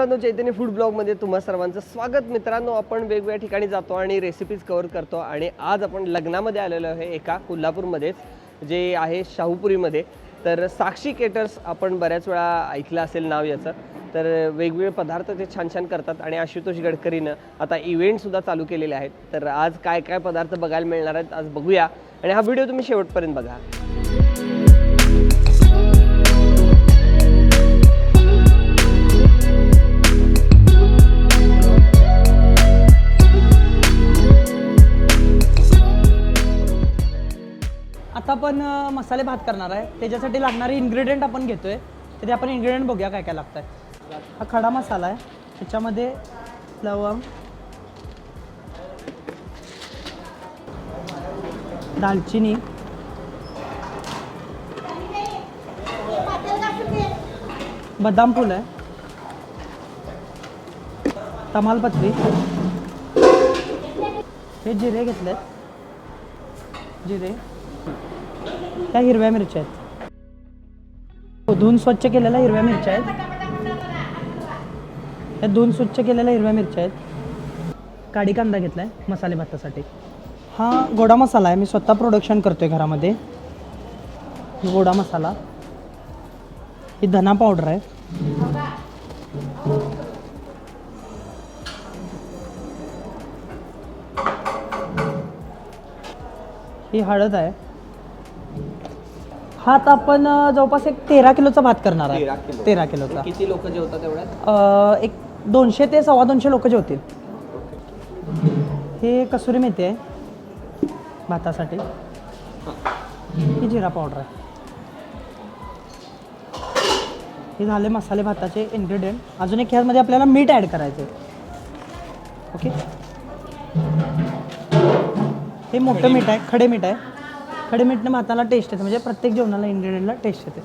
मित्रांनो चैतन्य फूड ब्लॉगमध्ये तुम्हा सर्वांचं स्वागत. मित्रांनो आपण वेगवेगळ्या ठिकाणी जातो आणि रेसिपीज कवर करतो आणि आज आपण लग्नामध्ये आलेलो आहे एका कोल्हापूरमध्येच जे आहे शाहूपुरीमध्ये. तर साक्षी केटर्स आपण बऱ्याच वेळा ऐकलं असेल नाव याचं. तर वेगवेगळे पदार्थ ते छान छान करतात आणि आशुतोष गडकरीनं आता इव्हेंटसुद्धा चालू केलेले आहेत. तर आज काय काय पदार्थ बघायला मिळणार आहेत आज बघूया. आणि हा व्हिडिओ तुम्ही शेवटपर्यंत बघा. आपण मसाले भात करणार आहे. त्याच्यासाठी लागणारे इन्ग्रेडियंट आपण घेतोय. तर ते आपण इन्ग्रेडियंट बघूया काय काय लागत आहे हा खडा मसाला आहे. त्याच्यामध्ये लवंग दालचिनी बदाम फूल आहे तमालपत्री हे जिरे घेतले जिरे. त्या हिरव्या मिरच्या आहेत? हो, धुवून स्वच्छ केलेल्या हिरव्या मिरच्या आहेत. या दोन स्वच्छ केलेल्या हिरव्या मिरच्या आहेत. काडी कांदा घेतला आहे मसाले भातासाठी. हा गोडा मसाला आहे. मी स्वतः प्रोडक्शन करतो आहे घरामध्ये. गोडा मसाला. ही धना पावडर आहे. ही हळद आहे. हा आता आपण अ, जवळपास एक तेरा किलोचा भात करणार तेरा आहे किलो. तेरा किलोचा. किती लोक जेवतात तेवढ्यात? अ, एक दोनशे ते सव्वा दोनशे लोक जेवतील. हे कसुरी मेथी आहे. भातासाठी. ही जिरा पावडर आहे. हे झाले मसाले भाताचे इन्ग्रेडियंट अजून एक ह्यामध्ये आपल्याला मीठ ॲड करायचं ओके हे मोठं मीठ आहे खडे मीठ आहे. खडे मीठनं भाताला टेस्ट येते. म्हणजे प्रत्येक जेवणाला इन्ग्रेडियंटला टेस्ट येते.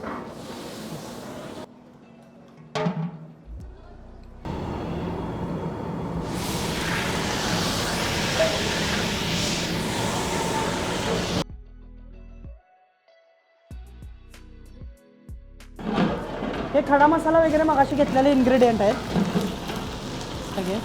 हे खडा मसाला वगैरे मगाशी घेतलेले इन्ग्रेडियंट आहेत. सगळे.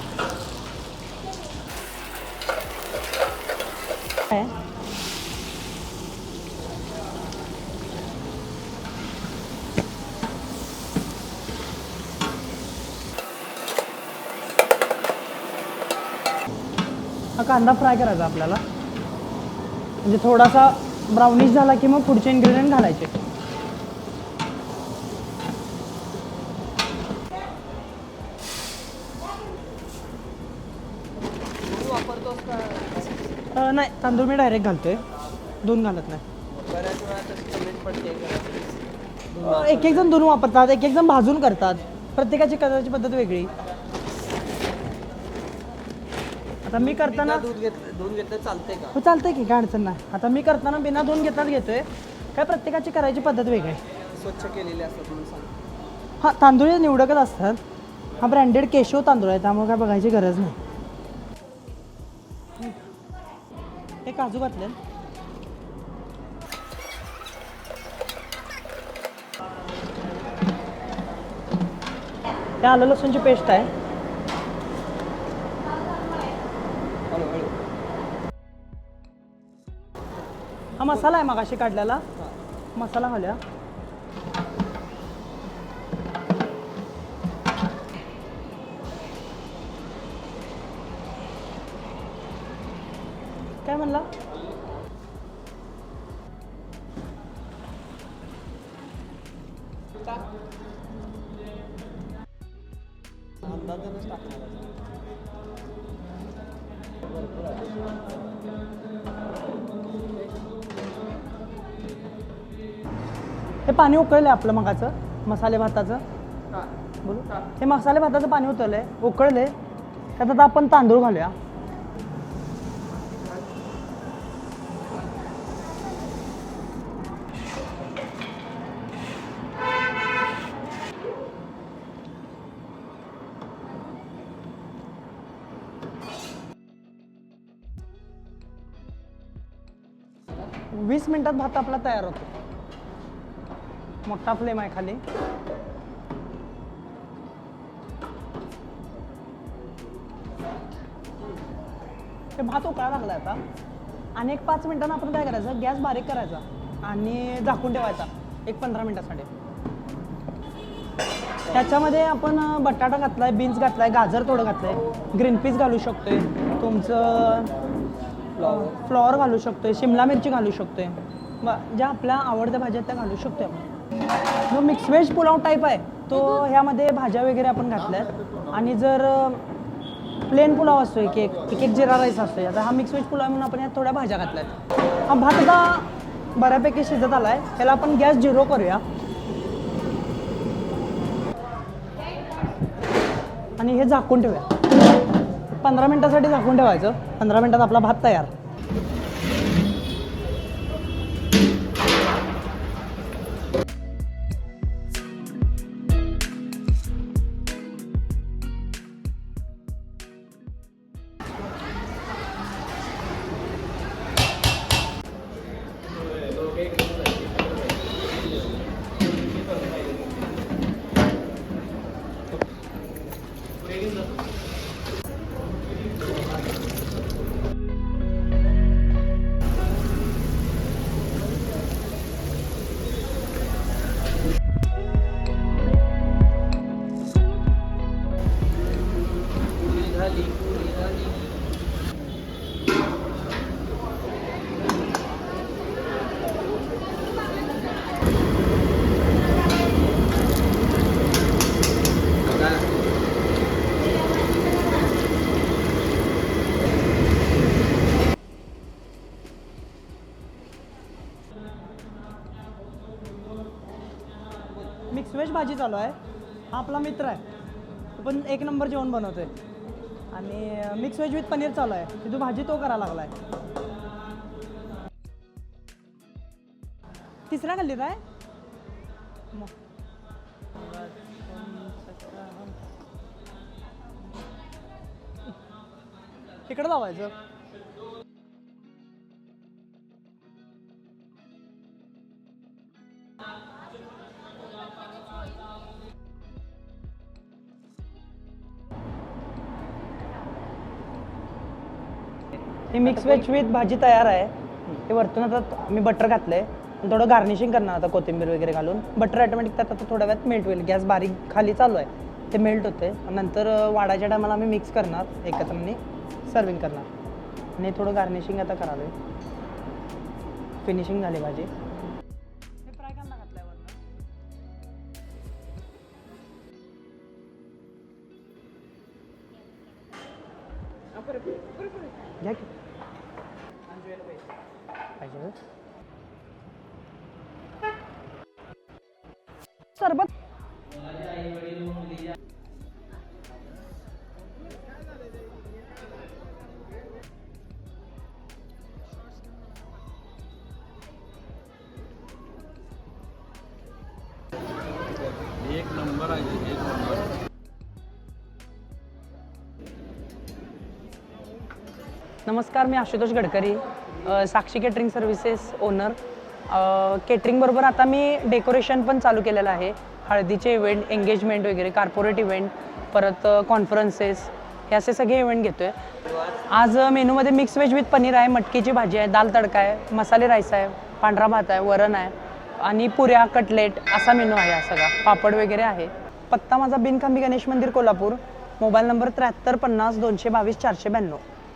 कांदा फ्राय करायचा आपल्याला. म्हणजे थोडासा ब्राउनिश झाला की मग पुढचे इन्ग्रेडियंट घालायचे. नाही तांदूळ मी डायरेक्ट घालतोय. दोन घालत नाही. एक एक जण दोन वापरतात एक एक जण भाजून करतात. प्रत्येकाची कलरची पद्धत वेगळी. आता मी करताना दूध घेतलं दूध घेतलं चालतंय का? हो चालतंय की काय अडचण नाही. आता मी करताना बिना दोन घेतात घेतोय. काय प्रत्येकाची करायची पद्धत वेगळी आहे. स्वच्छ केलेले असतात म्हणून सांग हां तांदूळ हे निवडकच असतात. हा ब्रँडेड केशव तांदूळ आहे त्यामुळे काय बघायची गरज नाही. हे काजू घातले. हे आलं लसूणची पेस्ट आहे. हा मसाला आहे मगाशी काढलेला. मसाला घालूया. काय म्हणला? हे पाणी उकळलं आहे आपलं मगाचं मसाले भाताचं. हा. बोलू? हे. मसाले भाताचं पाणी उतरलंय उकळले त्यात आता आपण तांदूळ घालूया. वीस मिनिटात भात आपला तयार होतो. मोठा फ्लेम आहे खाली. ते भात उकळा लागला आता. आणि एक पाच मिनिटांना आपण काय करायचं? गॅस बारीक करायचा आणि झाकून ठेवायचा. एक पंधरा मिनिटासाठी. त्याच्यामध्ये आपण बटाटा घातलाय बीन्स घातलाय गाजर थोडं घातलंय. ग्रीन पीस घालू शकतोय. तुमचं फ्लॉवर घालू शकतोय. शिमला मिरची घालू शकतोय. ज्या आपल्या आवडत्या भाज्या त्या घालू शकतोय आपण. जो मिक्स व्हेज पुलाव टाईप आहे. तो ह्यामध्ये भाज्या वगैरे आपण घातल्यात. आणि जर प्लेन पुलाव असतो एक एक एक एक जिरा राईस असतो आता हा मिक्स व्हेज पुलाव म्हणून आपण यात थोड्या भाज्या घातल्यात. हा भात आता बऱ्यापैकी शिजत आला आहे त्याला आपण गॅस झिरो करूया. आणि हे झाकून ठेवूया. पंधरा मिनटासाठी झाकून ठेवायचं. पंधरा मिनटात आपला भात तयार. भाजी चालू आहे. हा आपला मित्र आहे. तो पण एक नंबर जेवण बनवतोय. आणि मिक्स व्हेज विथ पनीर चालू आहे. ती भाजी तो करा लागलाय. तिसऱ्या गल्लीत आहे? मग. इकडं लावायचं. मिक्स वेज विथ भाजी तयार आहे. हे वरतून आता मी बटर घातलं आहे थोडं गार्निशिंग करणार आता कोथिंबीर वगैरे घालून. बटर ऑटोमॅटिक त्यात आता थोड्या वेळात मेल्ट होईल. गॅस बारीक खाली चालू आहे. ते मेल्ट होते नंतर वाडाच्या टायमाला आम्ही मिक्स करणार. एकत्र आणि सर्विंग करणार. आणि थोडं गार्निशिंग आता करावे फिनिशिंग झाली भाजी. घ्या की. सरबत. एक नंबर आहे एक नंबर नमस्कार मी Ashutosh Gadkari. Sakshi catering services owner केटरिंगबरोबर आता मी डेकोरेशन पण चालू केलेलं आहे. हळदीचे इव्हेंट एंगेजमेंट वगैरे कॉर्पोरेट इव्हेंट परत कॉन्फरन्सेस हे असे सगळे इव्हेंट घेतो आहे आज मेनूमध्ये मिक्स व्हेज विथ पनीर आहे मटकीची भाजी आहे दाल तडका आहे मसाले राईस आहे पांढरा भात आहे वरण आहे आणि पुऱ्या कटलेट असा मेनू आहे हा सगळा. पापड वगैरे आहे. पत्ता माझा बिनखांबी गणेश मंदिर कोल्हापूर. मोबाईल नंबर त्र्याहत्तर पन्नास दोनशे बावीस चारशे ब्याण्णव.